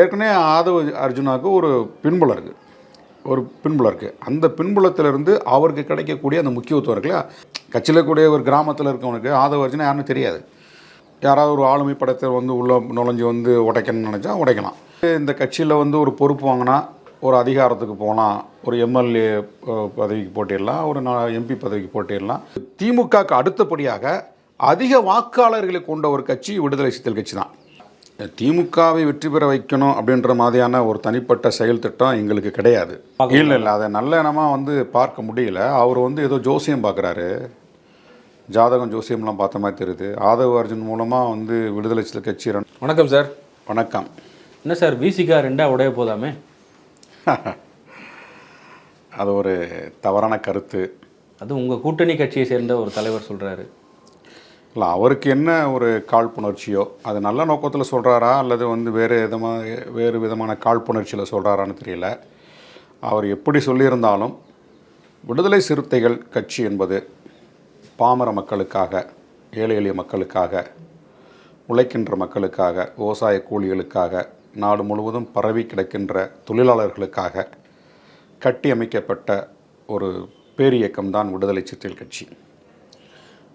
ஏற்கனவே ஆதவ அர்ஜுனாவுக்கு ஒரு பின்புலம் இருக்குது ஒரு பின்புலம் இருக்குது அந்த பின்புலத்திலிருந்து அவருக்கு கிடைக்கக்கூடிய அந்த முக்கியத்துவம் இருக்குல்ல? கட்சியில் கூடிய ஒரு கிராமத்தில் இருக்கவனுக்கு ஆதவ அர்ஜுனா யாருன்னு தெரியாது. யாராவது ஒரு ஆளுமை படத்தை வந்து உள்ள நுழைஞ்சு வந்து உடைக்கணும்னு நினச்சா உடைக்கலாம். இந்த கட்சியில் வந்து ஒரு பொறுப்பு வாங்கினா ஒரு அதிகாரத்துக்கு போகலாம். ஒரு எம்எல்ஏ பதவிக்கு போட்டிடலாம். ஒரு எம்பி பதவிக்கு போட்டிடலாம். திமுகவுக்கு அடுத்தபடியாக அதிக வாக்காளர்களை கொண்ட ஒரு கட்சி விடுதலை சித்தல் கட்சி தான் திமுகவை வெற்றி பெற வைக்கணும் அப்படின்ற மாதிரியான ஒரு தனிப்பட்ட செயல் திட்டம் எங்களுக்கு கிடையாது. இல்லை இல்லை. அதை நல்ல எண்ணமாக வந்து பார்க்க முடியல. அவர் வந்து ஏதோ ஜோசியம் பார்க்குறாரு. ஜாதகம் ஜோசியம்லாம் பார்த்த மாதிரி தெரியுது. ஆதவ அர்ஜுன் மூலமாக வந்து விடுதலை சிறுத்தை கட்சி வணக்கம் சார். வணக்கம். என்ன சார்? விசிகா ரெண்டா உடைய போதாமே? அது ஒரு தவறான கருத்து. அது உங்க கூட்டணி கட்சியை சேர்ந்த ஒரு தலைவர் சொல்றாரு. இல்லை அவருக்கு என்ன ஒரு காழ்ப்புணர்ச்சியோ அது நல்ல நோக்கத்தில் சொல்கிறாரா அல்லது வந்து வேறு விதமாக வேறு விதமான காழ்ப்புணர்ச்சியில் சொல்கிறாரான்னு தெரியல. அவர் எப்படி சொல்லியிருந்தாலும் விடுதலை சிறுத்தைகள் கட்சி என்பது பாமர மக்களுக்காக ஏழை எளிய மக்களுக்காக உழைக்கின்ற மக்களுக்காக விவசாய கூலிகளுக்காக நாடு முழுவதும் பரவி கிடக்கின்ற தொழிலாளர்களுக்காக கட்டி அமைக்கப்பட்ட ஒரு பேரியக்கம்தான் விடுதலை சிறுத்தைகள் கட்சி.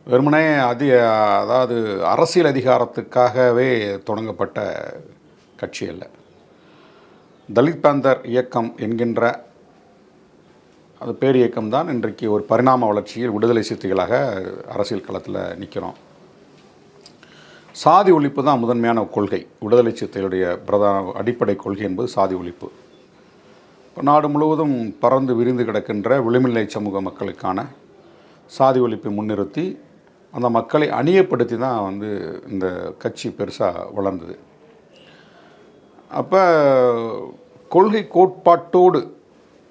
வெறுமனே அதி அதாவது அரசியல் அதிகாரத்துக்காகவே தொடங்கப்பட்ட கட்சி அல்ல. தலித் பேந்தர் இயக்கம் என்கின்ற அது பேர் தான் இன்றைக்கு ஒரு பரிணாம வளர்ச்சியில் விடுதலை சிறுத்தைகளாக அரசியல் களத்தில் நிற்கிறோம் சாதி ஒழிப்பு தான் முதன்மையான கொள்கை. விடுதலை சிறுத்தைகளுடைய பிரதான அடிப்படை கொள்கை என்பது சாதி ஒழிப்பு. நாடு முழுவதும் பறந்து விரிந்து கிடக்கின்ற விளிமில்லை சமூக மக்களுக்கான சாதி ஒழிப்பை முன்னிறுத்தி அந்த மக்களை அணியப்படுத்தி தான் வந்து இந்த கட்சி பெருசாக வளர்ந்தது. அப்போ கொள்கை கோட்பாட்டோடு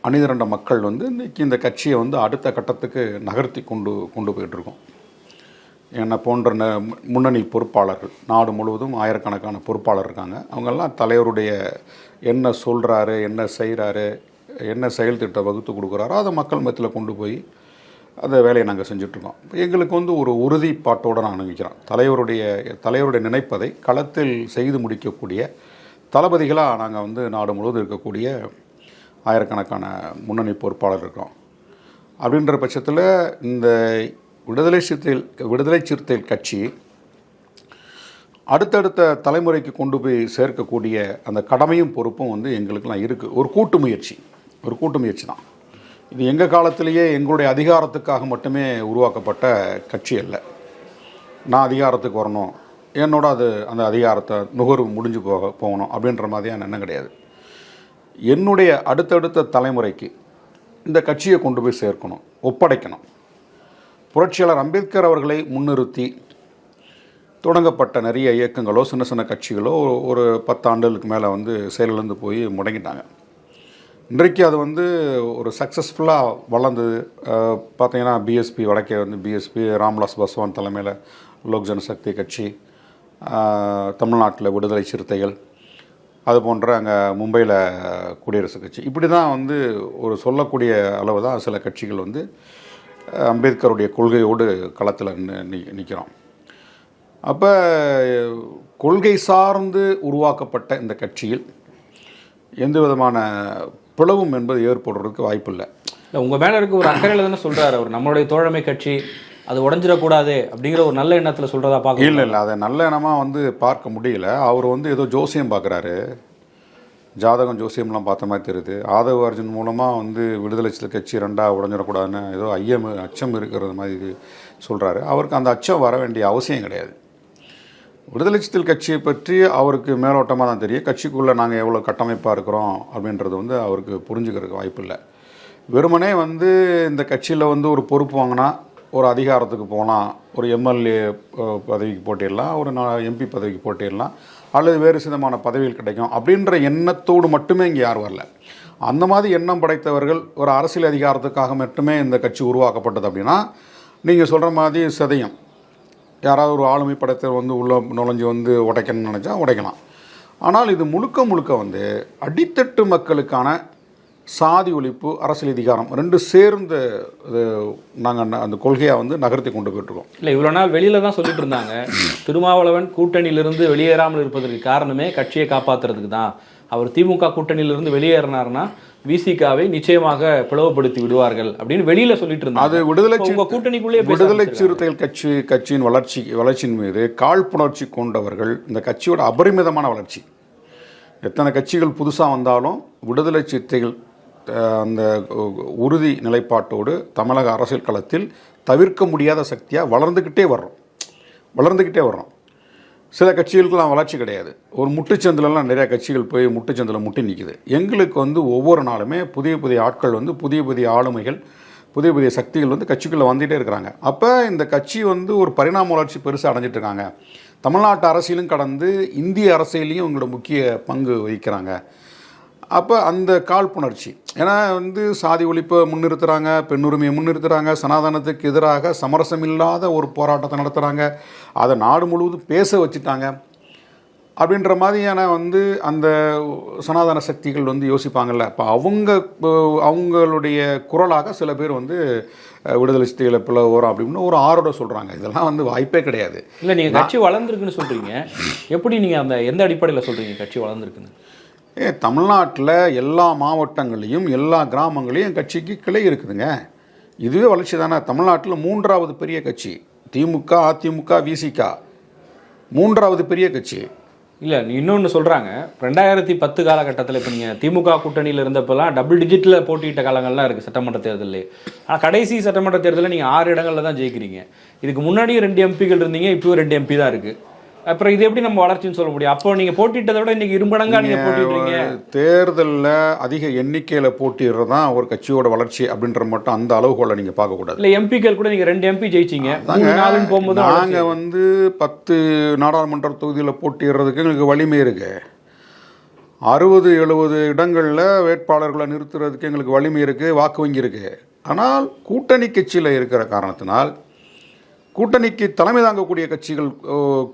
அணிதிரண்ட மக்கள் வந்து இன்றைக்கி இந்த கட்சியை வந்து அடுத்த கட்டத்துக்கு நகர்த்தி கொண்டு கொண்டு போயிட்டுருக்கோம். என்னை போன்ற ந முன்னணி பொறுப்பாளர்கள் நாடு முழுவதும் ஆயிரக்கணக்கான பொறுப்பாளர் இருக்காங்க. அவங்கெல்லாம் தலைவருடைய என்ன சொல்கிறாரு என்ன செய்கிறாரு என்ன செயல் திட்டம் வகுத்து கொடுக்குறாரோ அதை மக்கள் மத்தியில் கொண்டு போய் அந்த வேலையை நாங்கள் செஞ்சுட்ருக்கோம். எங்களுக்கு வந்து ஒரு உறுதிப்பாட்டோடு நான் நினைக்கிறோம் தலைவருடைய தலைவருடைய நினைப்பதை களத்தில் செய்து முடிக்கக்கூடிய தளபதிகளாக நாங்கள் வந்து நாடு முழுவதும் இருக்கக்கூடிய ஆயிரக்கணக்கான முன்னணி பொறுப்பாளர் இருக்கோம் அப்படின்ற பட்சத்தில் இந்த விடுதலை சிறுத்தைகள் விடுதலை சிறுத்தைகள் கட்சி அடுத்தடுத்த தலைமுறைக்கு கொண்டு போய் சேர்க்கக்கூடிய அந்த கடமையும் பொறுப்பும் வந்து எங்களுக்கெல்லாம் இருக்குது ஒரு கூட்டு முயற்சி. ஒரு கூட்டு முயற்சி தான். இது எங்கள் காலத்திலேயே எங்களுடைய அதிகாரத்துக்காக மட்டுமே உருவாக்கப்பட்ட கட்சி அல்ல. நான் அதிகாரத்துக்கு வரணும். என்னோட அது அந்த அதிகாரத்தை நுகர்வு முடிஞ்சு போக போகணும் அப்படின்ற மாதிரியான எண்ணம் கிடையாது. என்னுடைய அடுத்தடுத்த தலைமுறைக்கு இந்த கட்சியை கொண்டு போய் சேர்க்கணும் ஒப்படைக்கணும். புரட்சியாளர் அம்பேத்கர் அவர்களை முன்னிறுத்தி தொடங்கப்பட்ட நிறைய இயக்கங்களோ சின்ன சின்ன கட்சிகளோ ஒரு- பத்தாண்டுகளுக்கு மேலே வந்து செயலிழந்து போய் முடங்கிட்டாங்க. இன்றைக்கு அது வந்து ஒரு சக்ஸஸ்ஃபுல்லாக வளர்ந்தது. பார்த்தீங்கன்னா பிஎஸ்பி வடக்கே வந்து பிஎஸ்பி ராம்விலாஸ் பஸ்வான் தலைமையில் லோக் ஜனசக்தி கட்சி தமிழ்நாட்டில் விடுதலை சிறுத்தைகள் அது போன்ற அங்கே மும்பையில் குடியரசுக் கட்சி. இப்படி தான் வந்து ஒரு சொல்லக்கூடிய அளவு தான் சில கட்சிகள் வந்து அம்பேத்கருடைய கொள்கையோடு களத்தில் நிற்கிறோம் அப்போ கொள்கை சார்ந்து உருவாக்கப்பட்ட இந்த கட்சியில் எந்த விதமான பிளவும் என்பது ஏற்படுறதுக்கு வாய்ப்பில்லை. இல்ல உங்க மேல இருக்க ஒரு அக்கறையில தானே சொல்றாரு அவர். நம்மளுடைய தோழமை கட்சி அது உடஞ்சிடக்கூடாது அப்படிங்கிற ஒரு நல்ல எண்ணத்துல சொல்றதா பார்க்க இல்லை இல்லை அதை நல்ல எண்ணமாக வந்து பார்க்க முடியல. அவர் வந்து ஏதோ ஜோசியம் பார்க்குறாரு ஜாதகம் ஜோசியம்லாம் பார்த்த மாதிரி தெரியுது. ஆதவ அர்ஜுன் மூலமாக வந்து விடுதலை சிறுத்தை கட்சி ரெண்டாக உடஞ்சிடக்கூடாதுன்னு ஏதோ ஐயம் அச்சம் இருக்கிறது மாதிரி சொல்கிறாரு அவருக்கு அந்த அச்சம் வர வேண்டிய அவசியம் கிடையாது. விடுதலை சிறுத்தைகள் கட்சியை பற்றி அவருக்கு மேலோட்டமாக தான் தெரியும். கட்சிக்குள்ளே நாங்கள் எவ்வளோ கட்டமைப்பாக இருக்கிறோம் அப்படின்றது வந்து அவருக்கு புரிஞ்சுக்கிறதுக்கு வாய்ப்பு இல்லை. வெறுமனே வந்து இந்த கட்சியில் வந்து ஒரு பொறுப்பு வாங்கினா ஒரு அதிகாரத்துக்கு போகலாம். ஒரு எம்எல்ஏ பதவிக்கு போட்டிடலாம். ஒரு எம்பி பதவிக்கு போட்டிடலாம். அல்லது வேறு விதமான பதவிகள் கிடைக்கும் அப்படின்ற எண்ணத்தோடு மட்டுமே இங்கே யார் வரல. அந்த மாதிரி எண்ணம் படைத்தவர்கள் ஒரு அரசியல் அதிகாரத்துக்காக மட்டுமே இந்த கட்சி உருவாக்கப்பட்டது அப்படின்னா நீங்கள் சொல்கிற மாதிரி சதயம். யாராவது ஒரு ஆளுமை படத்தை வந்து உள்ளே நுழைஞ்சு வந்து உடைக்கணும்னு நினச்சா உடைக்கலாம். ஆனால் இது முழுக்க முழுக்க வந்து அடித்தட்டு மக்களுக்கான சாதி ஒழிப்பு அரசியல் அதிகாரம் ரெண்டு இது நாங்கள் அந்த கொள்கையை வந்து நகர்த்தி கொண்டு போயிட்டுருக்கோம் இல்லை இவ்வளோ நாள் வெளியில தான் சொல்லிட்டு இருந்தாங்க. திருமாவளவன் கூட்டணியிலிருந்து வெளியேறாமல் இருப்பதற்கு காரணமே கட்சியை காப்பாத்துறதுக்கு தான். அவர் திமுக கூட்டணியிலிருந்து வெளியேறினார்னா விசிகாவை நிச்சயமாக பிளவுபடுத்தி விடுவார்கள் அப்படின்னு வெளியில சொல்லிட்டு இருந்தாங்க. அது விடுதலை பேச விடுதலை. சிறுத்தைகள் கட்சி கட்சியின் வளர்ச்சி வளர்ச்சியின் மீது காழ்ப்புணர்ச்சி கொண்டவர்கள் இந்த கட்சியோட அபரிமிதமான வளர்ச்சி. எத்தனை கட்சிகள் புதுசாக வந்தாலும் விடுதலை சிறுத்தைகள் அந்த உறுதி நிலைப்பாட்டோடு தமிழக அரசியல் களத்தில் தவிர்க்க முடியாத சக்தியாக வளர்ந்துக்கிட்டே வர்றோம். வளர்ந்துக்கிட்டே வர்றோம். சில கட்சிகளுக்கெல்லாம் வளர்ச்சி கிடையாது. ஒரு முட்டுச்சந்திலலாம் நிறையா கட்சிகள் போய் முட்டுச்சந்தில் முட்டி நிற்கிது எங்களுக்கு வந்து ஒவ்வொரு நாளுமே புதிய புதிய ஆட்கள் வந்து புதிய புதிய ஆளுமைகள் புதிய புதிய சக்திகள் வந்து கட்சிக்குள்ளே வந்துகிட்டே இருக்கிறாங்க. அப்போ இந்த கட்சி வந்து ஒரு பரிணாம வளர்ச்சி பெருசாக அடைஞ்சிட்டு இருக்காங்க. தமிழ்நாட்டு அரசியலும் கடந்து இந்திய அரசியலையும் இவங்களோட முக்கிய பங்கு வகிக்கிறாங்க. அப்போ அந்த காழ்ப்புணர்ச்சி. ஏன்னா வந்து சாதி ஒழிப்பை முன்னிறுத்துறாங்க பெண்ணுரிமையை முன்னிறுத்துறாங்க சனாதனத்துக்கு எதிராக சமரசமில்லாத ஒரு போராட்டத்தை நடத்துகிறாங்க அதை நாடு முழுவதும் பேச வச்சுட்டாங்க. அப்படின்ற மாதிரியான வந்து அந்த சனாதன சக்திகள் வந்து யோசிப்பாங்கல்ல. அப்போ அவங்க அவங்களுடைய குரலாக சில பேர் வந்து விடுதலை சித்திகளை பிள்ளை வரும் அப்படின்னு ஒரு ஆரோட சொல்கிறாங்க இதெல்லாம் வந்து வாய்ப்பே கிடையாது. இல்ல நீங்க கட்சி வளர்ந்துருக்குன்னு சொல்றீங்க. எப்படி நீங்க அந்த எந்த அடிப்படையில சொல்றீங்க கட்சி வளர்ந்துருக்குன்னு? ஏ தமிழ்நாட்டில் எல்லா மாவட்டங்களையும் எல்லா கிராமங்களையும் கட்சிக்கு கிளை இருக்குதுங்க. இதுவே வளர்ச்சி தானே. தமிழ்நாட்டில் மூன்றாவது பெரிய கட்சி. திமுக அதிமுக விசிகா. மூன்றாவது பெரிய கட்சி. இல்லை இன்னொன்று சொல்கிறாங்க ரெண்டாயிரத்தி பத்து காலகட்டத்தில் இப்போ நீங்கள் திமுக கூட்டணியில் இருந்தப்பெல்லாம் டபுள் டிஜிட்டில் போட்டியிட்ட காலங்கள்லாம் இருக்குது சட்டமன்ற தேர்தலில். ஆனால் கடைசி சட்டமன்ற தேர்தலில் நீங்கள் ஆறு இடங்களில் தான் ஜெயிக்கிறீங்க. இதுக்கு முன்னாடியும் ரெண்டு எம்பிகள் இருந்தீங்க இப்போயும் ரெண்டு எம்பி தான் இருக்குது அப்புறம் இது எப்படி நம்ம வளர்ச்சின்னு சொல்ல முடியும்? அப்போ நீங்க போட்டியிட்டதை விட இன்னைக்கு இரும்படங்கா நீங்க போட்டிடுறீங்க தேர்தலில் அதிக எண்ணிக்கையில் போட்டிடுறது தான் ஒரு கட்சியோட வளர்ச்சி அப்படின்ற மட்டும் அந்த அளவுகோலை நீங்கள் பார்க்கக்கூடாது இல்ல எம்பிக்கள் கூட நீங்க ரெண்டு எம்பி ஜெயிச்சீங்க. மூணு நாளுன்னு போகும்போது. நாங்கள் வந்து பத்து நாடாளுமன்ற தொகுதியில் போட்டிடுறதுக்கு எங்களுக்கு வலிமை இருக்கு. அறுபது எழுபது இடங்களில் வேட்பாளர்களை நிறுத்துறதுக்கு எங்களுக்கு வலிமை இருக்குது வாக்கு வங்கி இருக்குது ஆனால் கூட்டணி கட்சியில் இருக்கிற காரணத்தினால் கூட்டணிக்கு தலைமை தாங்கக்கூடிய கட்சிகள்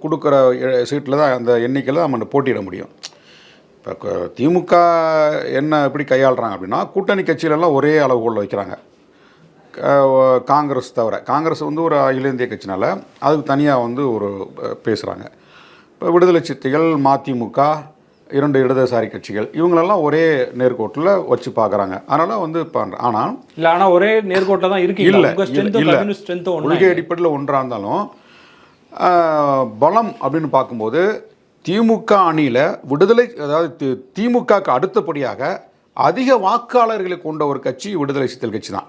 கொடுக்குற சீட்டில் தான் அந்த எண்ணிக்கையில் தான் நம்ம போட்டியிட முடியும். இப்போ திமுக என்ன எப்படி கையாளுறாங்க அப்படின்னா கூட்டணி கட்சியிலெல்லாம் ஒரே அளவுகோலில் வைக்கிறாங்க. காங்கிரஸ் தவிர காங்கிரஸ் வந்து ஒரு அகில இந்திய கட்சினால் அதுக்கு தனியாக வந்து ஒரு பேசுகிறாங்க இப்போ விடுதலை சிறுத்தைகள் மதிமுக இரண்டு இடதுசாரி கட்சிகள் இவங்களெல்லாம் ஒரே நேர்கோட்டில் வச்சு பார்க்குறாங்க. அதனால் வந்து ஆனால் இல்ல ஆனா ஒரே நேர்கோட்டில் தான் இருக்கீங்க. இல்லை இல்லை கொள்கை அடிப்படையில் ஒன்றாக இருந்தாலும் பலம் அப்படின்னு பார்க்கும்போது திமுக அணியில் விடுதலை அதாவது திமுகக்கு அடுத்தபடியாக அதிக வாக்காளர்களை கொண்ட ஒரு கட்சி விடுதலை சிறுத்தைகள் கட்சி தான்.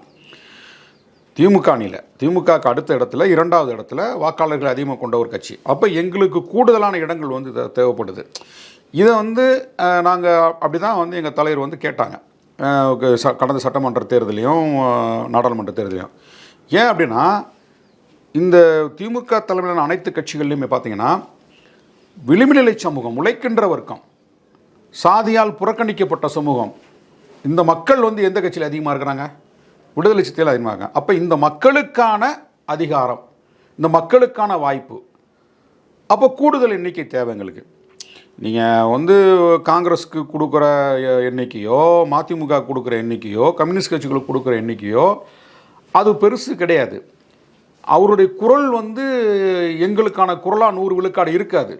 திமுக அணியில் திமுகக்கு அடுத்த இடத்துல இரண்டாவது இடத்துல வாக்காளர்கள் அதிகமாக கொண்ட ஒரு கட்சி. அப்போ எங்களுக்கு கூடுதலான இடங்கள் வந்து தேவைப்படுது. இதை வந்து நாங்கள் அப்படி தான் வந்து எங்கள் தலைவர் வந்து கேட்டாங்க. ச- கடந்த சட்டமன்ற தேர்தலையும் நாடாளுமன்ற தேர்தலையும். ஏன் அப்படின்னா இந்த திமுக தலைமையிலான அனைத்து கட்சிகள்லையுமே பார்த்தீங்கன்னா விளிம்புநிலை சமூகம் உழைக்கின்ற வர்க்கம் சாதியால் புறக்கணிக்கப்பட்ட சமூகம் இந்த மக்கள் வந்து எந்த கட்சியில் அதிகமாக இருக்கிறாங்க? விடுதலை சித்தையில் அதிகமாக இருக்காங்க. அப்போ இந்த மக்களுக்கான அதிகாரம் இந்த மக்களுக்கான வாய்ப்பு அப்போ கூடுதல் எண்ணிக்கை தேவை எங்களுக்கு. நீங்கள் வந்து காங்கிரஸுக்கு கொடுக்குற எண்ணிக்கையோ மதிமுக கொடுக்குற எண்ணிக்கையோ கம்யூனிஸ்ட் கட்சிகளுக்கு கொடுக்குற எண்ணிக்கையோ அது பெருசு கிடையாது. அவருடைய குரல் வந்து எங்களுக்கான குரலாக நூறு விழுக்காடு இருக்காது.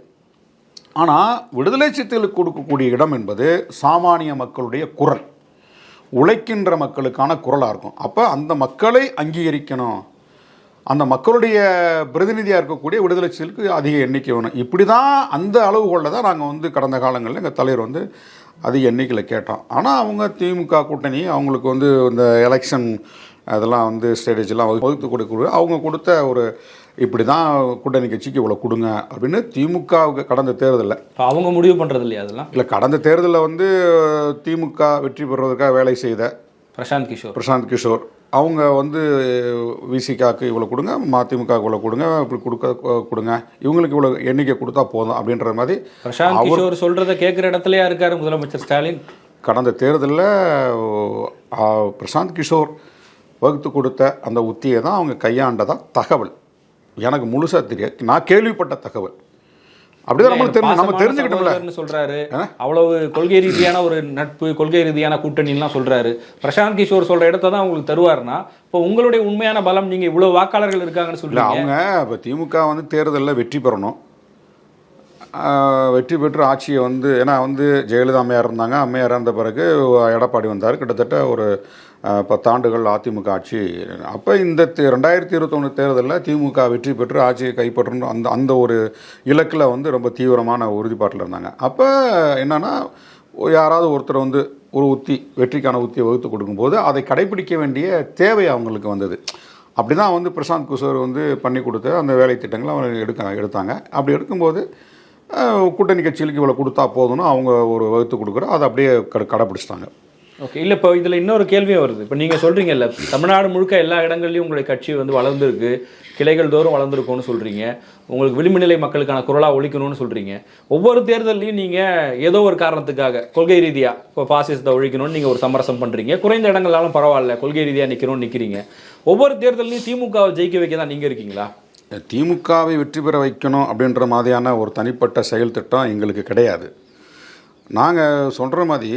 ஆனால் விடுதலை சிறுத்தைகளுக்கு கொடுக்கக்கூடிய இடம் என்பது சாமானிய மக்களுடைய குரல். உழைக்கின்ற மக்களுக்கான குரலாக இருக்கும். அப்போ அந்த மக்களை அங்கீகரிக்கணும். அந்த மக்களுடைய பிரதிநிதியாக இருக்கக்கூடிய விடுதலை சிறுத்தைகளுக்கு அதிக எண்ணிக்கை வேணும். இப்படி தான் அந்த அளவுகோலில் தான் நாங்கள் வந்து கடந்த காலங்களில் எங்கள் தலைவர் வந்து அதிக எண்ணிக்கையில் கேட்டோம். ஆனால் அவங்க திமுக கூட்டணி அவங்களுக்கு வந்து இந்த எலெக்ஷன் அதெல்லாம் வந்து ஸ்ட்ராட்டஜிலாம் வகுத்து கொடுக்க அவங்க கொடுத்த ஒரு இப்படி தான் கூட்டணி கட்சிக்கு இவ்வளோ கொடுங்க அப்படின்னு திமுகவுக்கு கடந்த தேர்தலில். இப்போ அவங்க முடிவு பண்றது இல்லையா அதெல்லாம்? இல்லை கடந்த தேர்தலில் வந்து திமுக வெற்றி பெறுவதற்காக வேலை செய்த பிரசாந்த் கிஷோர். பிரசாந்த் கிஷோர். அவங்க வந்து விசிகாக்கு இவ்வளோ கொடுங்க மதிமுக இவ்வளோ கொடுங்க இப்படி கொடுக்க கொடுங்க. இவங்களுக்கு இவ்வளோ எண்ணிக்கை கொடுத்தா போதும் அப்படின்ற மாதிரி பிரசாந்த் கிஷோர் சொல்றத கேட்குற இடத்துலயா இருக்காரு முதலமைச்சர் ஸ்டாலின்? கடந்த தேர்தலில் பிரசாந்த் கிஷோர் வகுத்து கொடுத்த அந்த உத்தியை தான் அவங்க கையாண்டதா தகவல். எனக்கு முழுசாக தெரியாது. நான் கேள்விப்பட்ட தகவல். அப்படிதான் நம்மளுக்கு தெரியும் நம்ம தெரிஞ்சுக்கிட்டோம்ல. சொல்றாரு. அவ்வளவு கொள்கை ரீதியான ஒரு நட்பு கொள்கை ரீதியான கூட்டணிலாம் சொல்றாரு. பிரசாந்த் கிஷோர் சொல்ற இடத்த தான் உங்களுக்கு தருவாருன்னா இப்போ உங்களுடைய உண்மையான பலம் நீங்க இவ்வளவு வாக்காளர்கள் இருக்காங்கன்னு இல்லை சொல்றீங்க. அவங்க இப்போ திமுக வந்து தேர்தலில் வெற்றி பெறணும். வெற்றி பெற்று ஆட்சியை வந்து ஏன்னா வந்து ஜெயலலிதா அம்மையார் இருந்தாங்க. அம்மையார் இறந்த பிறகு எடப்பாடி வந்தார். கிட்டத்தட்ட ஒரு பத்தாண்டுகள் அதிமுக ஆட்சி. அப்போ இந்த தே- ரெண்டாயிரத்தி இருபத்தொன்று தேர்தலில் திமுக வெற்றி பெற்று ஆட்சியை கைப்பற்றணும். அந்த அந்த ஒரு இலக்கில் வந்து ரொம்ப தீவிரமான உறுதிப்பாட்டில் இருந்தாங்க. அப்போ என்னென்னா யாராவது ஒருத்தர் வந்து ஒரு உத்தி வெற்றிக்கான உத்தியை வகுத்து கொடுக்கும்போது அதை கடைபிடிக்க வேண்டிய தேவை அவங்களுக்கு வந்தது. அப்படி தான் வந்து பிரசாந்த் குஷோர் வந்து பண்ணி கொடுத்த அந்த வேலை திட்டங்களை அவங்க எடுக்க எடுத்தாங்க. அப்படி எடுக்கும்போது கூட்டணி கட்சிகளுக்கு இவ்வளோ கொடுத்தா போதும்னு அவங்க ஒரு வகுத்து கொடுக்குற அதை அப்படியே கட கடைப்பிடிச்சிட்டாங்க ஓகே இல்லை இப்போ இதில் இன்னொரு கேள்வியும் வருது. இப்போ நீங்கள் சொல்கிறீங்கல்ல தமிழ்நாடு முழுக்க எல்லா இடங்கள்லையும் உங்களுடைய கட்சி வந்து வளர்ந்துருக்கு கிளைகள் தோறும் வளர்ந்துருக்கும்னு சொல்கிறீங்க உங்களுக்கு விளிம்பு நிலை மக்களுக்கான குரலாக ஒழிக்கணும்னு சொல்கிறீங்க ஒவ்வொரு தேர்தல்லையும் நீங்கள் ஏதோ ஒரு காரணத்துக்காக கொள்கை ரீதியாக இப்போ பாசிசத்தை ஒழிக்கணும்னு நீங்கள் ஒரு சமரசம் பண்ணுறீங்க குறைந்த இடங்களாலும் பரவாயில்ல கொள்கை ரீதியாக நிற்கணும்னு நிற்கிறீங்க ஒவ்வொரு தேர்தலையும் திமுகவை ஜெயிக்க வைக்க தான் நீங்கள் இருக்கீங்களா திமுகவை வெற்றி பெற வைக்கணும் அப்படின்ற மாதிரியான ஒரு தனிப்பட்ட செயல் திட்டம் எங்களுக்கு கிடையாது. நாங்கள் சொல்கிற மாதிரி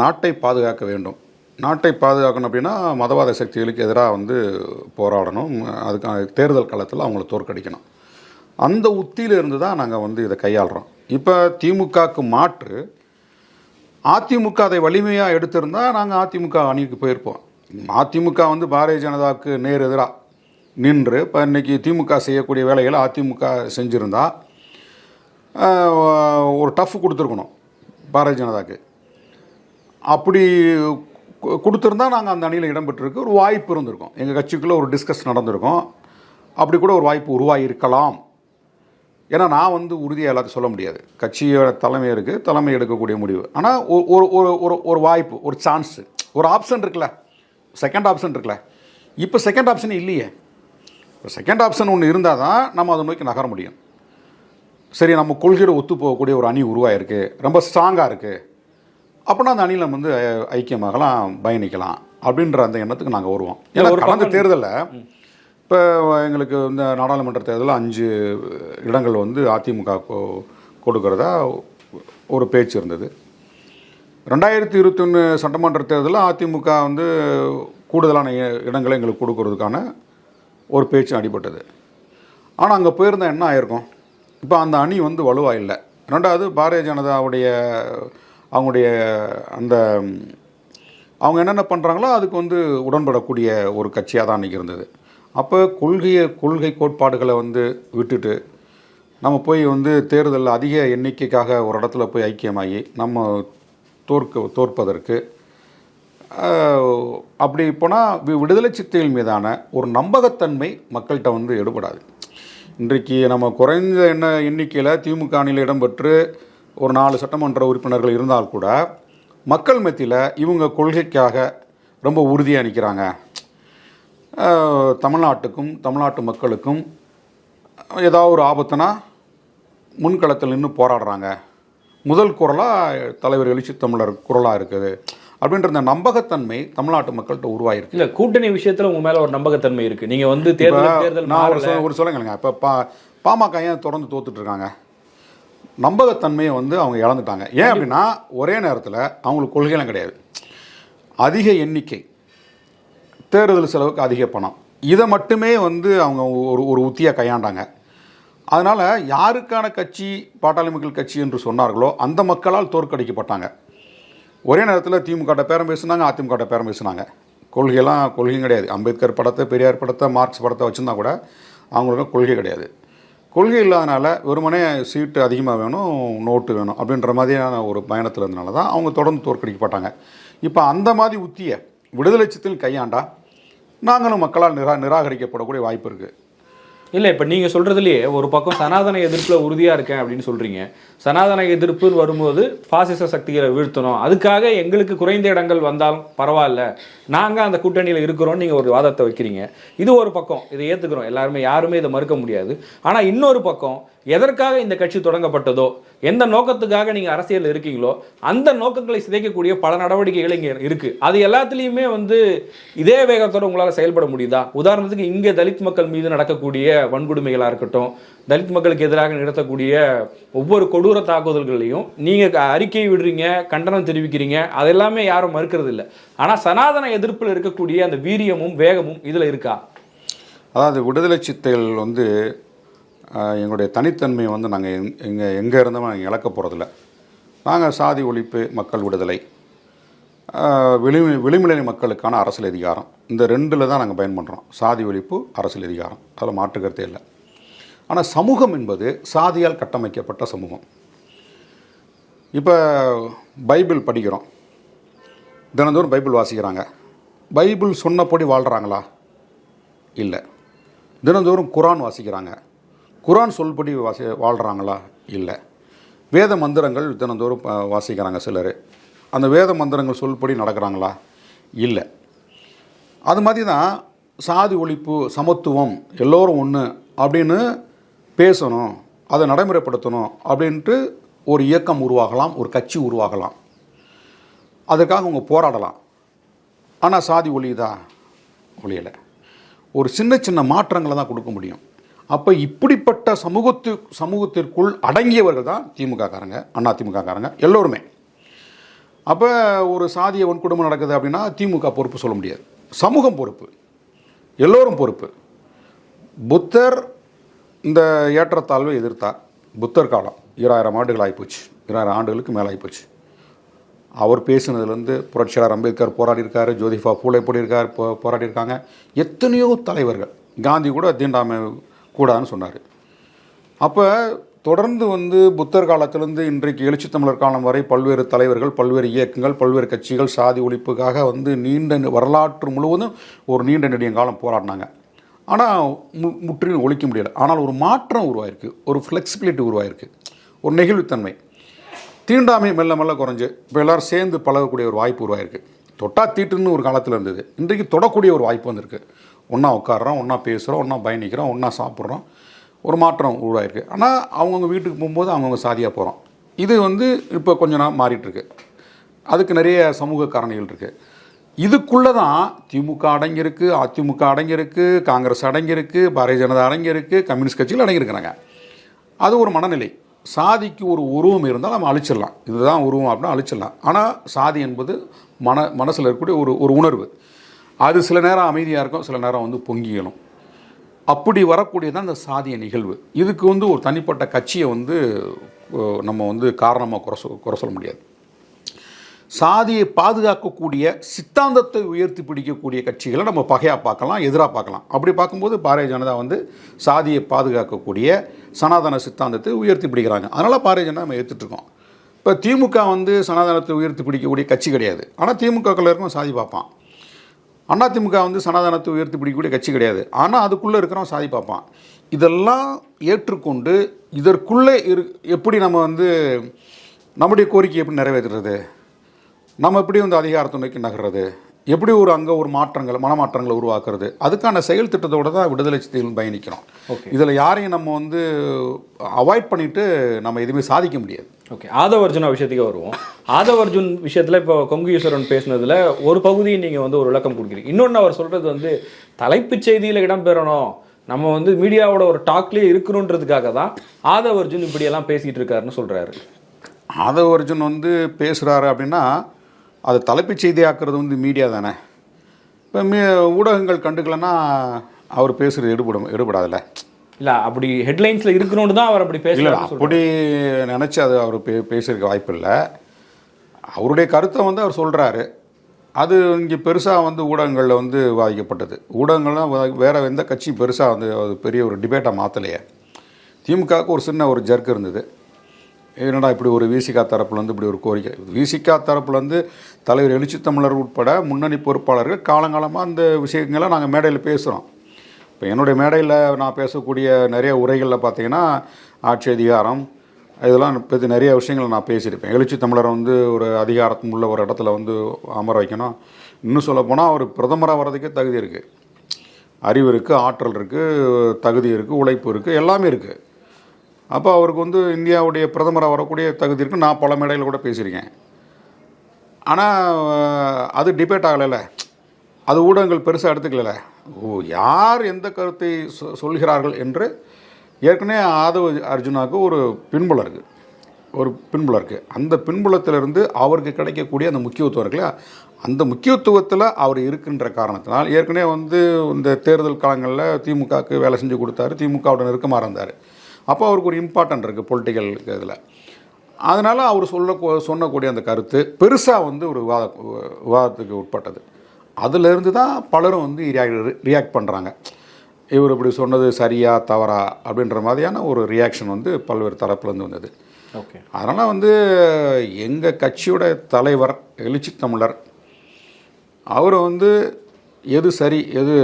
நாட்டை பாதுகாக்க வேண்டும். நாட்டை பாதுகாக்கணும் அப்படின்னா மதவாத சக்திகளுக்கு எதிராக வந்து போராடணும். அதுக்கான தேர்தல் காலத்தில் அவங்கள தோற்கடிக்கணும். அந்த உத்தியிலிருந்து தான் நாங்கள் வந்து இதை கையாளுறோம். இப்போ திமுகவுக்கு மாற்று அதிமுக அதை வலிமையாக எடுத்திருந்தால் நாங்கள் அதிமுக அணிக்கு போயிருப்போம். அதிமுக வந்து பாரதிய ஜனதாவுக்கு நேர் எதிராக நின்று இப்போ இன்னைக்கு திமுக செய்யக்கூடிய வேலைகளை அதிமுக செஞ்சுருந்தா ஒரு டஃப் கொடுத்துருக்கணும் பாரதிய ஜனதாக்கு. அப்படி கொடுத்துருந்தா நாங்கள் அந்த அணியில் இடம்பெற்றிருக்கு ஒரு வாய்ப்பு இருந்திருக்கும். எங்கள் கட்சிக்குள்ளே ஒரு டிஸ்கஸ் நடந்திருக்கும். அப்படி கூட ஒரு வாய்ப்பு உருவாகி இருக்கலாம் ஏன்னா நான் வந்து உறுதியாக எல்லாத்தையும் சொல்ல முடியாது. கட்சியோட தலைமை இருக்குது தலைமை எடுக்கக்கூடிய முடிவு. ஆனால் ஒரு ஒரு ஒரு ஒரு வாய்ப்பு ஒரு சான்ஸு ஒரு ஆப்ஷன் இருக்குல்ல. செகண்ட் ஆப்ஷன் இருக்குல்ல. இப்போ செகண்ட் ஆப்ஷன் இல்லையே. இப்போ செகண்ட் ஆப்ஷன் ஒன்று இருந்தால் தான் நம்ம அதை நோக்கி நகர முடியும். சரி நம்ம கொள்கையோட ஒத்து போகக்கூடிய ஒரு அணி உருவாயிருக்கு. ரொம்ப ஸ்ட்ராங்காக இருக்குது அப்படின்னா அந்த அணியில் வந்து ஐக்கியமாகலாம் பயணிக்கலாம் அப்படின்ற அந்த எண்ணத்துக்கு நாங்கள் வருவோம். ஏன்னா கடந்த தேர்தலில் இப்போ எங்களுக்கு இந்த நாடாளுமன்ற தேர்தலில் அஞ்சு இடங்கள் வந்து அதிமுக கொடுக்கறதா ஒரு பேச்சு இருந்தது. ரெண்டாயிரத்தி இருபத்தொன்று சட்டமன்ற தேர்தலில் அதிமுக வந்து கூடுதலான இடங்களை எங்களுக்கு கொடுக்கறதுக்கான ஒரு பேச்சு அடிபட்டது. ஆனால் அங்கே போயிருந்தா என்ன ஆயிருக்கும்? இப்போ அந்த அணி வந்து வலுவாக இல்லை. ரெண்டாவது பாரதிய ஜனதாவுடைய அவங்களுடைய அந்த அவங்க என்னென்ன பண்ணுறாங்களோ அதுக்கு வந்து உடன்படக்கூடிய ஒரு கட்சியாக தான் அன்றைக்கி இருந்தது. அப்போ கொள்கையை கொள்கை கோட்பாடுகளை வந்து விட்டுட்டு நம்ம போய் வந்து தேர்தலில் அதிக எண்ணிக்கைக்காக ஒரு இடத்துல போய் ஐக்கியமாகி நம்ம தோற்க தோற்பதற்கு அப்படி போனால் விடுதலை சித்தைகள் மீதான ஒரு நம்பகத்தன்மை மக்கள்கிட்ட வந்து எடுபடாது. இன்றைக்கு நம்ம குறைந்த எண்ண எண்ணிக்கையில் திமுக அணியில் இடம்பெற்று ஒரு நாலு சட்டமன்ற உறுப்பினர்கள் இருந்தால் கூட மக்கள் மத்தியில் இவங்க கொள்கைக்காக ரொம்ப உறுதியாக நிற்கிறாங்க தமிழ்நாட்டுக்கும் தமிழ்நாட்டு மக்களுக்கும் ஏதாவது ஒரு ஆபத்துனா முன்களத்தில் நின்று போராடுறாங்க. முதல் குரலாக தலைவர் எழுச்சி தமிழர் குரலாக இருக்குது. அப்படின்ற இந்த நம்பகத்தன்மை தமிழ்நாட்டு மக்கள்கிட்ட உருவாயிருக்கு. இல்ல கூட்டணி விஷயத்துல உங்க மேல ஒரு நம்பகத்தன்மை இருக்கு. நீங்க வந்து தேர்தல் நான் ஒரு ஒரு சொல்லுங்க இப்போ பா பாமக ஏன் தொடர்ந்து தோத்துட்டு இருக்காங்க? நம்பகத்தன்மையை வந்து அவங்க இழந்துட்டாங்க. ஏன் அப்படின்னா ஒரே நேரத்தில் அவங்களுக்கு கொள்கைலாம் கிடையாது. அதிக எண்ணிக்கை தேர்தல் செலவுக்கு அதிக பணம். இதை மட்டுமே வந்து அவங்க ஒரு ஒரு உத்தியாக கையாண்டாங்க. அதனால் யாருக்கான கட்சி பாட்டாளி மக்கள் கட்சி என்று சொன்னார்களோ அந்த மக்களால் தோற்கடிக்கப்பட்டாங்க. ஒரே நேரத்தில் திமுக பேரம் பேசுனாங்க அதிமுக பேரம் பேசுனாங்க. கொள்கையெல்லாம் கொள்கையும் கிடையாது. அம்பேத்கர் படத்தை பெரியார் படத்தை மார்க்ஸ் படத்தை வச்சுருந்தா கூட அவங்களுக்கு கொள்கை கிடையாது. கொள்கை இல்லாதனால வெறுமனே சீட்டு அதிகமாக வேணும் நோட்டு வேணும் அப்படின்ற மாதிரியான ஒரு பயணத்தில் இருந்தனால தான் அவங்க தொடர்ந்து தோற்கடிக்கப்பட்டாங்க இப்போ அந்த மாதிரி உத்தியை விடுதலை சித்தில் கையாண்டா நாங்களும் மக்களால் நிரா நிராகரிக்கப்படக்கூடிய வாய்ப்பு இருக்குது இல்லை இப்போ நீங்கள் சொல்கிறதுலையே ஒரு பக்கம் சனாதன எதிர்ப்பில் உறுதியாக இருக்கேன் அப்படின்னு சொல்கிறீங்க சனாதன எதிர்ப்புன்னு வரும்போது பாசிச சக்திகளை வீழ்த்தணும். அதுக்காக எங்களுக்கு குறைந்த இடங்கள் வந்தாலும் பரவாயில்ல. நாங்கள் அந்த கூட்டணியில் இருக்கிறோம் நீங்கள் ஒரு வாதத்தை வைக்கிறீங்க. இது ஒரு பக்கம். இதை ஏற்றுக்கிறோம் எல்லாருமே யாருமே இதை மறுக்க முடியாது. ஆனால் இன்னொரு பக்கம் எதற்காக இந்த கட்சி தொடங்கப்பட்டதோ எந்த நோக்கத்துக்காக நீங்கள் அரசியல் இருக்கீங்களோ அந்த நோக்கங்களை சிதைக்கக்கூடிய பல நடவடிக்கைகள் இங்கே இருக்குது அது எல்லாத்துலேயுமே வந்து இதே வேகத்தோட உங்களால் செயல்பட முடியுதா? உதாரணத்துக்கு இங்கே தலித் மக்கள் மீது நடக்கக்கூடிய வன்கொடுமைகளாக இருக்கட்டும் தலித் மக்களுக்கு எதிராக நடத்தக்கூடிய ஒவ்வொரு கொடூர தாக்குதல்களையும் நீங்கள் க- அறிக்கை விடுறீங்க கண்டனம் தெரிவிக்கிறீங்க அதெல்லாமே யாரும் மறுக்கிறது இல்லை. ஆனால் சனாதன எதிர்ப்பில் இருக்கக்கூடிய அந்த வீரியமும் வேகமும் இதில் இருக்கா? அதாவது விடுதலை சித்தைகள் வந்து எங்களுடைய தனித்தன்மையை வந்து நாங்கள் எங் எங்கே எங்கே இருந்தோம் நாங்கள் இழக்க போகிறதில்ல நாங்கள் சாதி ஒழிப்பு மக்கள் விடுதலை விளிம விளி விளிமிலை மக்களுக்கான அரசியல் அதிகாரம். இந்த ரெண்டில் தான் நாங்கள் பயன் பண்ணுறோம் சாதி ஒழிப்பு அரசியல் அதிகாரம். அதில் மாற்று கருத்தே இல்லை. ஆனால் சமூகம் என்பது சாதியால் கட்டமைக்கப்பட்ட சமூகம். இப்போ பைபிள் படிக்கிறோம். தினந்தோறும் பைபிள் வாசிக்கிறாங்க. பைபிள் சொன்னபடி வாழ்கிறாங்களா இல்லை. தினந்தோறும் குரான் வாசிக்கிறாங்க. குரான் சொல்படி வாசி வாழ்கிறாங்களா இல்லை. வேத மந்திரங்கள் தினந்தோறும் வாசிக்கிறாங்க சிலர். அந்த வேத மந்திரங்கள் சொல்படி நடக்கிறாங்களா? இல்லை. அது மாதிரி தான் சாதி ஒழிப்பு சமத்துவம் எல்லோரும் ஒன்று அப்படின்னு பேசணும் அதை நடைமுறைப்படுத்தணும் அப்படின்ட்டு ஒரு இயக்கம் உருவாகலாம் ஒரு கட்சி உருவாகலாம். அதுக்காக அவங்க போராடலாம். ஆனால் சாதி ஒழியுதா? ஒழியலை. ஒரு சின்ன சின்ன மாற்றங்களை தான் கொடுக்க முடியும். அப்போ இப்படிப்பட்ட சமூகத்து சமூகத்திற்குள் அடங்கியவர்கள் தான் திமுக காரங்க அண்ணா திமுக காரங்க எல்லோருமே. அப்போ ஒரு சாதிய வன்கொடுமை நடக்குது அப்படின்னா திமுக பொறுப்பு சொல்ல முடியாது. சமூகம் பொறுப்பு. எல்லோரும் பொறுப்பு. புத்தர் இந்த ஏற்றத்தாழ்வை எதிர்த்தார். புத்தர் காலம் ஈராயிரம் ஆண்டுகள் ஆகிப்போச்சு ஈராயிரம் ஆண்டுகளுக்கு மேலே ஆகிப்போச்சு அவர் பேசினதுலேருந்து புரட்சியாளர் அம்பேத்கர் போராடியிருக்காரு ஜோதிஃபா பூலை போடியிருக்கார் போ போராடியிருக்காங்க. எத்தனையோ தலைவர்கள். காந்தி கூட தீண்டாமை கூடாதுன்னு சொன்னார். அப்போ தொடர்ந்து வந்து புத்தர் காலத்திலிருந்து இன்றைக்கு எழுச்சி தமிழர் காலம் வரை பல்வேறு தலைவர்கள் பல்வேறு இயக்கங்கள் பல்வேறு கட்சிகள் சாதி ஒழிப்புக்காக வந்து நீண்ட வரலாற்று முழுவதும் ஒரு நீண்ட நெடிய காலம் போராடினாங்க. ஆனால் மு முற்றிலும் ஒழிக்க முடியலை. ஆனால் ஒரு மாற்றம் உருவாயிருக்கு. ஒரு ஃப்ளெக்சிபிலிட்டி உருவாயிருக்கு. ஒரு நெகிழ்வுத்தன்மை. தீண்டாமை மெல்ல மெல்ல குறைஞ்சு இப்போ எல்லாரும் சேர்ந்து பழகக்கூடிய ஒரு வாய்ப்பு உருவாயிருக்கு. தொட்டா தீட்டுன்னு ஒரு காலத்தில் இருந்தது. இன்றைக்கு தொடக்கூடிய ஒரு வாய்ப்பு வந்திருக்கு. ஒன்றா உட்காடுறோம் ஒன்றா பேசுகிறோம் ஒன்றா பயணிக்கிறோம் ஒன்றா சாப்பிட்றோம் ஒரு மாற்றம் உருவாயிருக்கு. ஆனால் அவங்கவுங்க வீட்டுக்கு போகும்போது அவங்கவுங்க சாதியாக போகிறோம் இது வந்து இப்போ கொஞ்ச நாள் மாறிட்டுருக்கு. அதுக்கு நிறைய சமூக காரணிகள் இருக்குது இதுக்குள்ளே தான் திமுக அடங்கியிருக்கு அதிமுக அடங்கியிருக்கு காங்கிரஸ் அடங்கியிருக்கு பாரதிய ஜனதா அடங்கியிருக்கு கம்யூனிஸ்ட் கட்சிகள் அடங்கியிருக்கிறாங்க. அது ஒரு மனநிலை. சாதிக்கு ஒரு உருவம் இருந்தால் நம்ம அழிச்சிடலாம். இதுதான் உருவம் அப்படின்னா அழிச்சிடலாம். ஆனால் சாதி என்பது மன மனசில் இருக்கக்கூடிய ஒரு ஒரு உணர்வு. அது சில நேரம் அமைதியாக இருக்கும் சில நேரம் வந்து பொங்கியலும் அப்படி வரக்கூடியதான் இந்த சாதிய நிகழ்வு. இதுக்கு வந்து ஒரு தனிப்பட்ட கட்சியை வந்து நம்ம வந்து காரணமாக குறை சொல் குறை சொல்ல முடியாது. சாதியை பாதுகாக்கக்கூடிய சித்தாந்தத்தை உயர்த்தி பிடிக்கக்கூடிய கட்சிகளை நம்ம பகையாக பார்க்கலாம் எதிராக பார்க்கலாம். அப்படி பார்க்கும்போது பாரதிய ஜனதா வந்து சாதியை பாதுகாக்கக்கூடிய சனாதன சித்தாந்தத்தை உயர்த்தி பிடிக்கிறாங்க. அதனால் பாரதிய ஜனதா நம்ம ஏற்றுட்டு இப்போ திமுக வந்து சனாதனத்தை உயர்த்தி பிடிக்கக்கூடிய கட்சி கிடையாது. ஆனால் திமுகக்குள்ள இருக்கும் சாதி பார்ப்பான். அதிமுக வந்து சனாதனத்தை உயர்த்தி பிடிக்கக்கூடிய கட்சி கிடையாது. ஆனால் அதுக்குள்ளே இருக்கிறவன் சாதி பார்ப்பான். இதெல்லாம் ஏற்றுக்கொண்டு இதற்குள்ளே இரு எப்படி நம்ம வந்து நம்முடைய கோரிக்கை எப்படி நிறைவேற்றுறது? நம்ம எப்படி வந்து அதிகாரத்தை நோக்கி நகர்றது? எப்படி ஒரு அங்கே ஒரு மாற்றங்கள் மனமாற்றங்களை உருவாக்குறது? அதுக்கான செயல் திட்டத்தோட தான் விடுதலை சித்தைகள் பயணிக்கிறோம். இதில் யாரையும் நம்ம வந்து அவாய்ட் பண்ணிட்டு நம்ம எதுவுமே சாதிக்க முடியாது. ஓகே ஆதவ அர்ஜுனா விஷயத்துக்கே வருவோம். ஆதவ அர்ஜுன் விஷயத்தில் இப்போ கொங்கு ஈஸ்வரன் பேசுனதில் ஒரு பகுதியை நீங்கள் வந்து ஒரு விளக்கம் கொடுக்குறீங்க. இன்னொன்று அவர் சொல்கிறது வந்து தலைப்புச் செய்தியில் இடம்பெறணும். நம்ம வந்து மீடியாவோட ஒரு டாக்லேயே இருக்கணுன்றதுக்காக தான் ஆதவ அர்ஜுன் இப்படியெல்லாம் பேசிகிட்டு இருக்காருன்னு சொல்கிறாரு ஆதவ அர்ஜுன் வந்து பேசுகிறாரு அப்படின்னா அது தலைப்புச் செய்தியாக்குறது வந்து மீடியா தானே. இப்போ மீ ஊடகங்கள் கண்டுக்கலன்னா அவர் பேசுகிறது எடுபடும் எடுபடாதுல்ல. இல்ல அப்படி ஹெட்லைன்ஸ்ல இருக்கணும்னு தான் அவர் அப்படி பேசுறாரு அப்படி நினச்சி அது அவர் பே பேசியிருக்க வாய்ப்பு இல்லை. அவருடைய கருத்தை வந்து அவர் சொல்கிறாரு அது இங்கே பெருசாக வந்து ஊடகங்களில் வந்து விவாதிக்கப்பட்டது. ஊடகங்கள்லாம் வேற எந்த கட்சியும் பெருசாக வந்து அது பெரிய ஒரு டிபேட்டாக மாற்றலையே திமுகவுக்கு ஒரு சின்ன ஒரு ஜர்க் இருந்தது. என்னடா இப்படி ஒரு விசிகா தரப்புலேருந்து இப்படி ஒரு கோரிக்கை? விசிகா தரப்புலேருந்து தலைவர் எழுச்சி தமிழர் உட்பட முன்னணி பொறுப்பாளர்கள் காலங்காலமாக அந்த விஷயங்களை நாங்கள் மேடையில் பேசுகிறோம் இப்போ என்னுடைய மேடையில் நான் பேசக்கூடிய நிறைய உரைகளில் பார்த்தீங்கன்னா ஆட்சி அதிகாரம் இதெல்லாம் பற்றி நிறைய விஷயங்கள் நான் பேசியிருப்பேன். எழுச்சி தமிழரை வந்து ஒரு அதிகாரத்தும் உள்ள ஒரு இடத்துல வந்து அமர வைக்கணும். இன்னும் சொல்லப்போனால் அவர் பிரதமராக வர்றதுக்கே தகுதி இருக்குது அறிவு இருக்குது ஆற்றல் இருக்குது தகுதி இருக்குது உழைப்பு இருக்குது எல்லாமே இருக்குது அப்போ அவருக்கு வந்து இந்தியாவுடைய பிரதமராக வரக்கூடிய தகுதி இருக்குது நான் பல மேடையில் கூட பேசியிருக்கேன். ஆனால் அது டிபேட் ஆகலைல்ல. அது ஊடகங்கள் பெருசாக எடுத்துக்கல. ஓ யார் எந்த கருத்தை சொ- சொல்கிறார்கள் என்று ஏற்கனவே ஆதவ அர்ஜுனாவுக்கு ஒரு பின்புலம் இருக்குது ஒரு பின்புலம் இருக்குது அந்த பின்புலத்திலிருந்து அவருக்கு கிடைக்கக்கூடிய அந்த முக்கியத்துவம் இருக்குல்ல அந்த முக்கியத்துவத்தில் அவர் இருக்கின்ற காரணத்தினால் ஏற்கனவே வந்து இந்த தேர்தல் காலங்களில் திமுகவுக்கு வேலை செஞ்சு கொடுத்தாரு. திமுகவுடன் நெருக்கமாக இருந்தார். அப்போ அவருக்கு ஒரு இம்பார்ட்டன்ட் இருக்குது பொலிட்டிக்கல் இதில். அதனால் அவர் சொல்ல சொன்னக்கூடிய அந்த கருத்து பெருசாக வந்து ஒரு விவாத விவாதத்துக்கு உட்பட்டது. அதிலிருந்து தான் பலரும் வந்து ரியாக்ட் பண்ணுறாங்க இவர் இப்படி சொன்னது சரியா தவறா அப்படின்ற மாதிரியான ஒரு ரியாக்ஷன் வந்து பல்வேறு தரப்புலேருந்து வந்தது. ஓகே. அதனால் வந்து எங்கள் கட்சியோட தலைவர் எழுச்சி தமிழர் அவர் வந்து எது சரி எது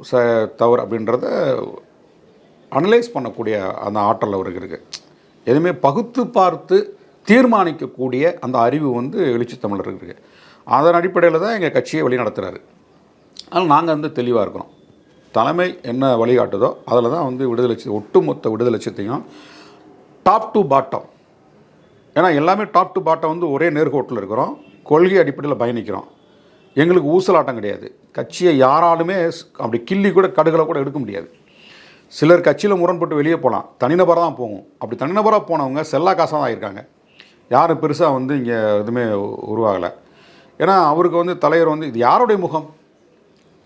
ச தவறு அப்படின்றத அனலைஸ் பண்ணக்கூடிய அந்த ஆற்றல் அவருக்கு இருக்குது எதுவுமே பகுத்து பார்த்து தீர்மானிக்கக்கூடிய அந்த அறிவு வந்து எழுச்சி தமிழருக்கு இருக்குது அதன் அடிப்படையில் தான் எங்கள் கட்சியை வழி நடத்துகிறாரு ஆனால் நாங்கள் வந்து தெளிவாக இருக்கிறோம். தலைமை என்ன வழிகாட்டுதோ அதில் தான் வந்து விடுதலை ஒட்டுமொத்த விடுதலை லட்சியத்தையும் டாப் டு பாட்டம் ஏன்னா எல்லாமே டாப் டு பாட்டம் வந்து ஒரே நேர்கோட்டில் இருக்கிறோம். கொள்கை அடிப்படையில் பயணிக்கிறோம். எங்களுக்கு ஊசலாட்டம் கிடையாது. கட்சியை யாராலுமே அப்படி கிள்ளி கூட கடுகளை கூட எடுக்க முடியாது. சிலர் கட்சியில் முரண்பட்டு வெளியே போகலாம் தனிநபராக தான் போகும் அப்படி தனிநபராக போனவங்க செல்லா காசாக தான் இருக்காங்க யாரும் பெருசாக வந்து இங்கே எதுவுமே உருவாகலை. ஏன்னா அவருக்கு வந்து தலைவர் வந்து இது யாருடைய முகம்?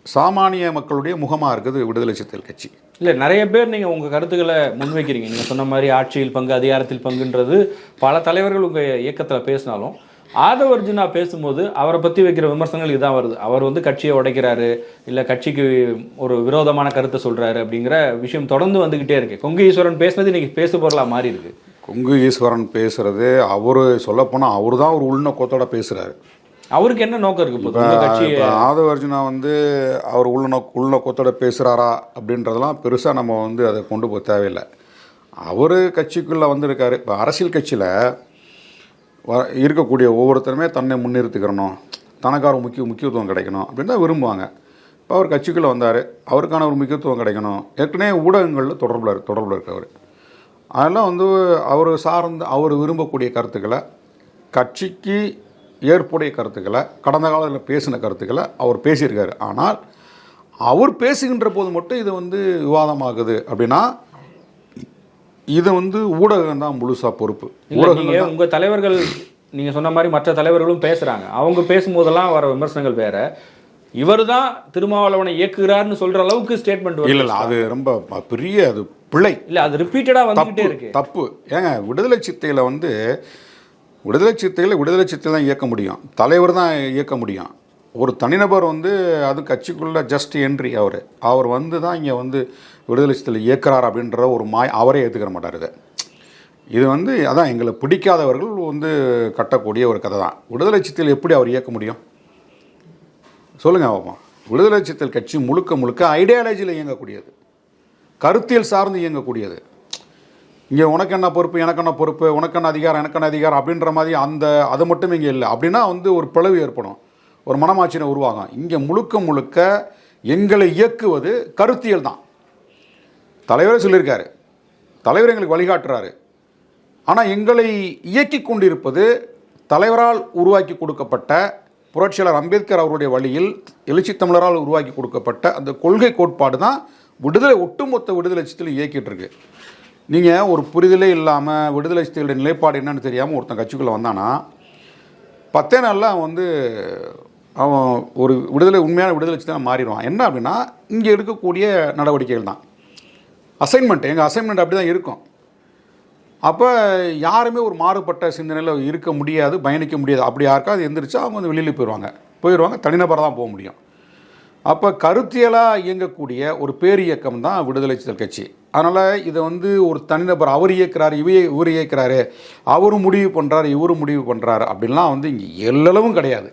சாமானிய மக்களுடைய முகமாக இருக்குது விடுதலை சிறுத்தைகள் கட்சி. இல்லை நிறைய பேர் நீங்கள் உங்கள் கருத்துக்களை முன்வைக்கிறீங்க. நீங்கள் சொன்ன மாதிரி ஆட்சியில் பங்கு அதிகாரத்தில் பங்குன்றது பல தலைவர்கள் உங்கள் இயக்கத்தில் பேசினாலும் ஆதவ அர்ஜுனா பேசும்போது அவரை பற்றி வைக்கிற விமர்சனங்கள் இதுதான் வருது. அவர் வந்து கட்சியை உடைக்கிறாரு இல்லை கட்சிக்கு ஒரு விரோதமான கருத்தை சொல்கிறாரு அப்படிங்கிற விஷயம் தொடர்ந்து வந்துக்கிட்டே இருக்கு. கொங்கு ஈஸ்வரன் பேசினது இன்னைக்கு பேசு பொருளாக மாறி இருக்கு. கொங்கு ஈஸ்வரன் பேசுறது அவர் சொல்லப்போனால் அவர் தான் ஒரு உள்நோக்கத்தோட பேசுகிறாரு அவருக்கு என்ன நோக்கம் இருக்கு இப்போ கட்சி? ஆதவ அர்ஜுனா வந்து அவர் உள்நோக் உள்நோக்கத்தோட பேசுகிறாரா அப்படின்றதெல்லாம் பெருசாக நம்ம வந்து அதை கொண்டு போக தேவையில்லை. அவர் கட்சிக்குள்ளே வந்திருக்காரு. இப்போ அரசியல் கட்சியில் வ இருக்கக்கூடிய ஒவ்வொருத்தருமே தன்னை முன்னிறுத்திக்கிறணும் தனக்கார முக்கிய முக்கியத்துவம் கிடைக்கணும் அப்படின்னு தான் விரும்புவாங்க. இப்போ அவர் கட்சிக்குள்ளே வந்தார். அவருக்கான ஒரு முக்கியத்துவம் கிடைக்கணும். ஏற்கனவே ஊடகங்களில் தொடர்பில் தொடர்பில் இருக்கவர் அதெல்லாம் வந்து அவர் சார்ந்து அவர் விரும்பக்கூடிய கருத்துக்களை கட்சிக்கு ஏற்புடைய கருத்துக்களை கடந்த காலத்தில் பேசின கருத்துக்களை அவர் பேசியிருக்காரு. ஆனால் அவர் பேசுகின்ற போது மட்டும் இது வந்து விவாதமாகுது அப்படின்னா இது வந்து ஊடகம் தான் முழுசாக பொறுப்பு. நீங்கள் உங்கள் தலைவர்கள் நீங்கள் சொன்ன மாதிரி மற்ற தலைவர்களும் பேசுகிறாங்க அவங்க பேசும்போதெல்லாம் வர விமர்சனங்கள் வேற. இவர் தான் திருமாவளவனை இயக்குகிறார்னு சொல்கிற அளவுக்கு ஸ்டேட்மெண்ட் இல்லை இல்லை அது ரொம்ப பெரிய அது பிழை. இல்லை அது ரிப்பீட்டடாக வந்துக்கிட்டே தப்பு இருக்கு. தப்பு. ஏங்க விடுதலை சித்தையில் வந்து விடுதலை சிறுத்தைகளை விடுதலை சிறுத்தை தான் இயக்க முடியும். தலைவர் தான் இயக்க முடியும். ஒரு தனிநபர் வந்து அது கட்சிக்குள்ள ஜஸ்ட் என்ட்ரி அவர். அவர் வந்து தான் இங்கே வந்து விடுதலை சித்தையில் இயக்குறார் அப்படின்ற ஒரு மாய் அவரே ஏற்றுக்கிற மாட்டார் இதை. இது வந்து அதான் எங்களை பிடிக்காதவர்கள் வந்து கட்டக்கூடிய ஒரு கதை தான். விடுதலை சித்தையில் எப்படி அவர் இயக்க முடியும்? சொல்லுங்கள் பாப்போம். விடுதலை சித்தல் கட்சி முழுக்க முழுக்க ஐடியாலஜியில் இயங்கக்கூடியது. கருத்தியல் சார்ந்து இயங்கக்கூடியது. இங்கே உனக்கு என்ன பொறுப்பு எனக்கு என்ன பொறுப்பு உனக்கு என்ன அதிகாரம் எனக்கு என்ன அதிகாரம் அப்படின்ற மாதிரி அந்த அது மட்டும் இங்கே இல்லை. அப்படின்னா வந்து ஒரு பிளவு ஏற்படும். ஒரு மனமாட்சினை உருவாகும். இங்கே முழுக்க முழுக்க எங்களை இயக்குவது கருத்தியல் தான். தலைவரே சொல்லியிருக்காரு. தலைவர் எங்களுக்கு வழிகாட்டுறாரு. ஆனால் எங்களை இயக்கி கொண்டிருப்பது தலைவரால் உருவாக்கி கொடுக்கப்பட்ட புரட்சியாளர் அம்பேத்கர் அவருடைய வழியில் எழுச்சி தமிழரால் உருவாக்கி கொடுக்கப்பட்ட அந்த கொள்கை கோட்பாடு தான் விடுதலை ஒட்டுமொத்த விடுதலை லட்சத்தில் இயக்கிட்டு இருக்கு. நீங்கள் ஒரு புரிதலே இல்லாமல் விடுதலை சிறுத்தைகளுடைய நிலைப்பாடு என்னன்னு தெரியாமல் ஒருத்தன் கட்சிக்குள்ளே வந்தானா? பத்தே நாளில் அவன் வந்து அவன் ஒரு விடுதலை உண்மையான விடுதலை சித்தம் மாறிடுவான். என்ன அப்படின்னா இங்கே இருக்கக்கூடிய நடவடிக்கைகள் தான். அசைன்மெண்ட் எங்கள் அசைன்மெண்ட் அப்படி தான் இருக்கும். அப்போ யாருமே ஒரு மாறுபட்ட சிந்தனையில் இருக்க முடியாது பயணிக்க முடியாது. அப்படி யாருக்காவது எந்திரிச்சா அவங்க வந்து வெளியில் போயிடுவாங்க. போயிடுவாங்க தனிநபராக தான் போக முடியும். அப்போ கருத்தியலாக இயங்கக்கூடிய ஒரு பேரியக்கம் தான் விடுதலை சிறுத்தைகள் கட்சி. அதனால் இதை வந்து ஒரு தனிநபர் அவர் இயக்குறாரு இவையே இவர் இயக்குறாரு அவரும் முடிவு பண்ணுறாரு இவரும் முடிவு பண்ணுறாரு அப்படின்லாம் வந்து இங்கே எல்லளவும் கிடையாது.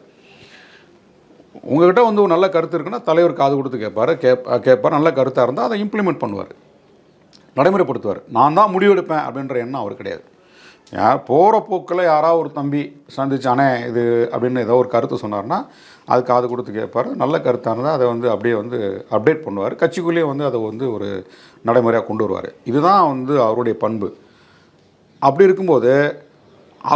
உங்ககிட்ட வந்து ஒரு நல்ல கருத்து இருக்குன்னா தலைவர் காது கொடுத்து கேட்பார் கேப் கேட்பார் நல்ல கருத்தாக இருந்தால் அதை இம்ப்ளிமெண்ட் பண்ணுவார். நடைமுறைப்படுத்துவார். நான் தான் முடிவெடுப்பேன் அப்படின்ற எண்ணம் அவர் கிடையாது. யார் போகிற போக்கில் யாராவது ஒரு தம்பி சந்திச்சானே இது அப்படின்னு ஏதோ ஒரு கருத்து சொன்னார்னா அது காது கொடுத்து கேட்பார். நல்ல கருத்தானதாக அதை வந்து அப்படியே வந்து அப்டேட் பண்ணுவார். கட்சிக்குள்ளேயே வந்து அதை வந்து ஒரு நடைமுறையாக கொண்டு வருவார். இதுதான் வந்து அவருடைய பண்பு. அப்படி இருக்கும்போது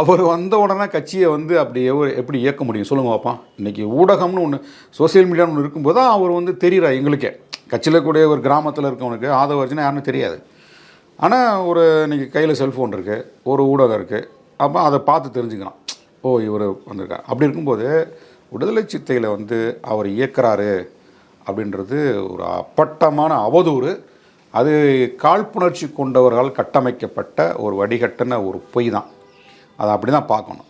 அவர் வந்த உடனே கட்சியை வந்து அப்படி எப்படி இயக்க முடியும்? சொல்லுங்க பாப்பா. இன்றைக்கி ஊடகம்னு ஒன்று சோஷியல் மீடியான்னு ஒன்று இருக்கும்போது தான் அவர் வந்து தெரிகிறார் எங்களுக்கே. கட்சியில் கூடிய ஒரு கிராமத்தில் இருக்கவனுக்கு வச்சுன்னா யாருன்னு தெரியாது. ஆனால் ஒரு இன்றைக்கி கையில் செல்ஃபோன் இருக்குது ஒரு ஊடகம் இருக்குது அப்போ அதை பார்த்து தெரிஞ்சுக்கலாம். ஓ இவர் வந்திருக்கார். அப்படி இருக்கும்போது விடுதலை சித்தையில் வந்து அவர் இயக்கிறாரு அப்படின்றது ஒரு அப்பட்டமான அவதூறு. அது காழ்ப்புணர்ச்சி கொண்டவர்களால் கட்டமைக்கப்பட்ட ஒரு வடிகட்டின ஒரு பொய் தான் அதை அப்படி தான் பார்க்கணும்.